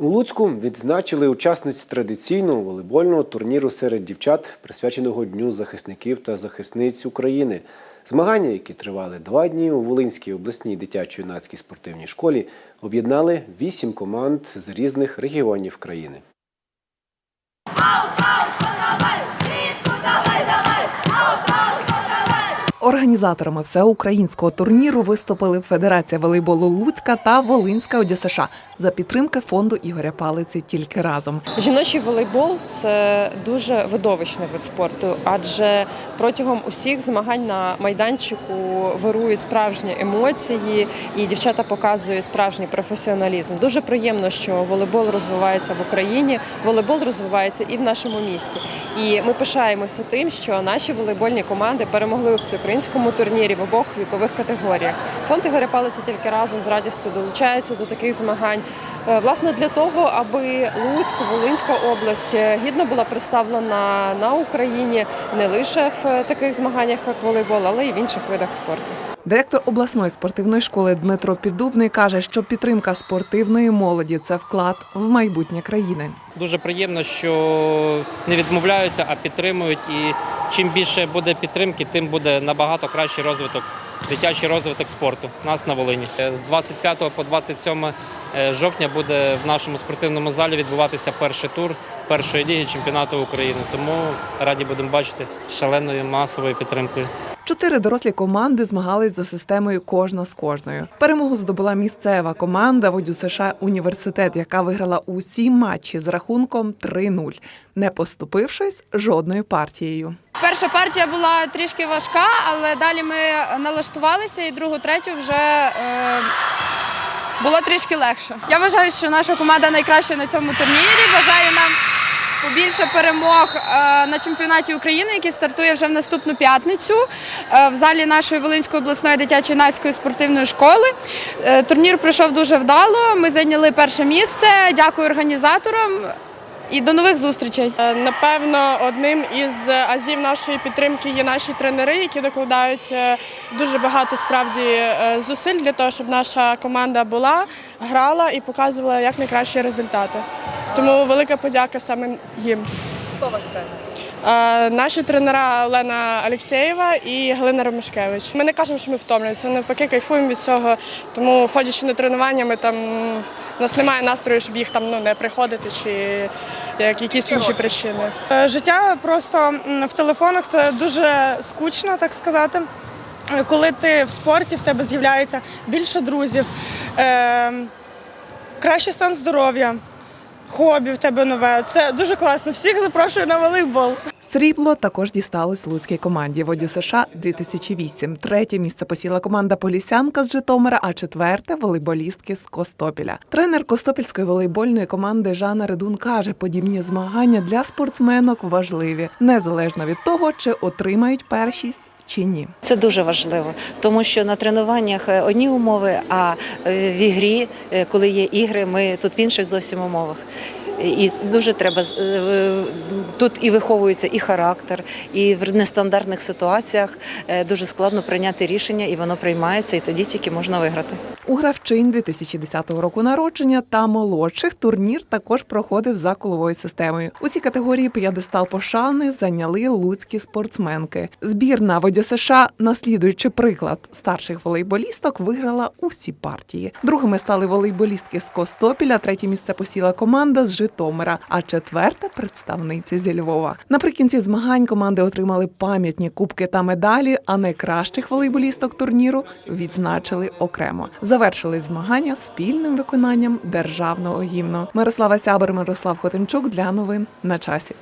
У Луцьку відзначили учасниць традиційного волейбольного турніру серед дівчат, присвяченого Дню захисників та захисниць України. Змагання, які тривали два дні у Волинській обласній дитячо-юнацькій спортивній школі, об'єднали вісім команд з різних регіонів країни. Організаторами всеукраїнського турніру виступили Федерація волейболу Луцька та Волинська ОДЮСШ за підтримки фонду Ігоря Палиці тільки разом. Жіночий волейбол це дуже видовищний вид спорту, адже протягом усіх змагань на майданчику вирують справжні емоції, і дівчата показують справжній професіоналізм. Дуже приємно, що волейбол розвивається в Україні. Волейбол розвивається і в нашому місті. І ми пишаємося тим, що наші волейбольні команди перемогли у всеукраїнському турнірі в обох вікових категоріях. Фонд Ігоря Палиця тільки разом з радістю долучається до таких змагань. Е, Власне для того, аби Луцьк, Волинська область е, гідно була представлена на Україні не лише в е, таких змаганнях, як волейбол, але й в інших видах спорту. Директор обласної спортивної школи Дмитро Піддубний каже, що підтримка спортивної молоді це вклад в майбутнє країни. Дуже приємно, що не відмовляються, а підтримують. І чим більше буде підтримки, тим буде набагато кращий розвиток, дитячий розвиток спорту нас на Волині. З 25 по 27 жовтня буде в нашому спортивному залі відбуватися перший тур першої ліги чемпіонату України. Тому раді будемо бачити шаленою масовою підтримкою. Чотири дорослі команди змагались за системою кожна з кожною. Перемогу здобула місцева команда Водю США Університет, яка виграла усі матчі з рахунком 3-0, не поступившись жодною партією. Перша партія була трішки важка, але далі ми налаштувалися і другу, третю вже е, було трішки легше. Я вважаю, що наша команда найкраща на цьому турнірі. Бажаю нам побільше перемог е, на чемпіонаті України, який стартує вже в наступну п'ятницю е, в залі нашої Волинської обласної дитячо-юнацької спортивної школи. Е, Турнір пройшов дуже вдало. Ми зайняли перше місце. Дякую організаторам і до нових зустрічей. Е, Напевно, одним із азів нашої підтримки є наші тренери, які докладають е, дуже багато справді е, зусиль для того, щоб наша команда була, грала і показувала як найкращі результати. Тому велика подяка саме їм. Хто ваш тренер? Наші тренера Олена Алєксєєва і Галина Ромашкевич. Ми не кажемо, що ми втомлюємося, ми навпаки кайфуємо від цього. Тому, ходячи на тренування, ми там у нас немає настрою, щоб їх там ну не приходити чи як якісь інші причини. Е, Життя просто в телефонах це дуже скучно, так сказати. Е, Коли ти в спорті, в тебе з'являється більше друзів, е, кращий стан здоров'я, хобі в тебе нове. Це дуже класно. Всіх запрошую на волейбол. Срібло також дісталось Луцькій команді Водю США 2008. Третє місце посіла команда Полісянка з Житомира, а четверте волейболістки з Костопіля. Тренер Костопільської волейбольної команди Жанна Редун каже, подібні змагання для спортсменок важливі, незалежно від того, чи отримають першість чи ні. Це дуже важливо, тому що на тренуваннях е, одні умови, а е, в ігрі, е, коли є ігри, ми тут в інших зовсім умовах. І дуже треба е, тут і виховується і характер, і в нестандартних ситуаціях е, дуже складно прийняти рішення, і воно приймається, і тоді тільки можна виграти. У гравчинь 2010 року народження та молодших турнір також проходив за коловою системою. У цій категорії п'єдестал пошани зайняли луцькі спортсменки. Збірна Водю США, наслідуючи приклад старших волейболісток, виграла усі партії. Другими стали волейболістки з Костопіля. Третє місце посіла команда з Житомира, а четверта представниця зі Львова. Наприкінці змагань команди отримали пам'ятні кубки та медалі. А найкращих волейболісток турніру відзначили окремо. Завершили змагання спільним виконанням державного гімну. Мирослава Сябер, Мирослав Хотимчук для новин на часі.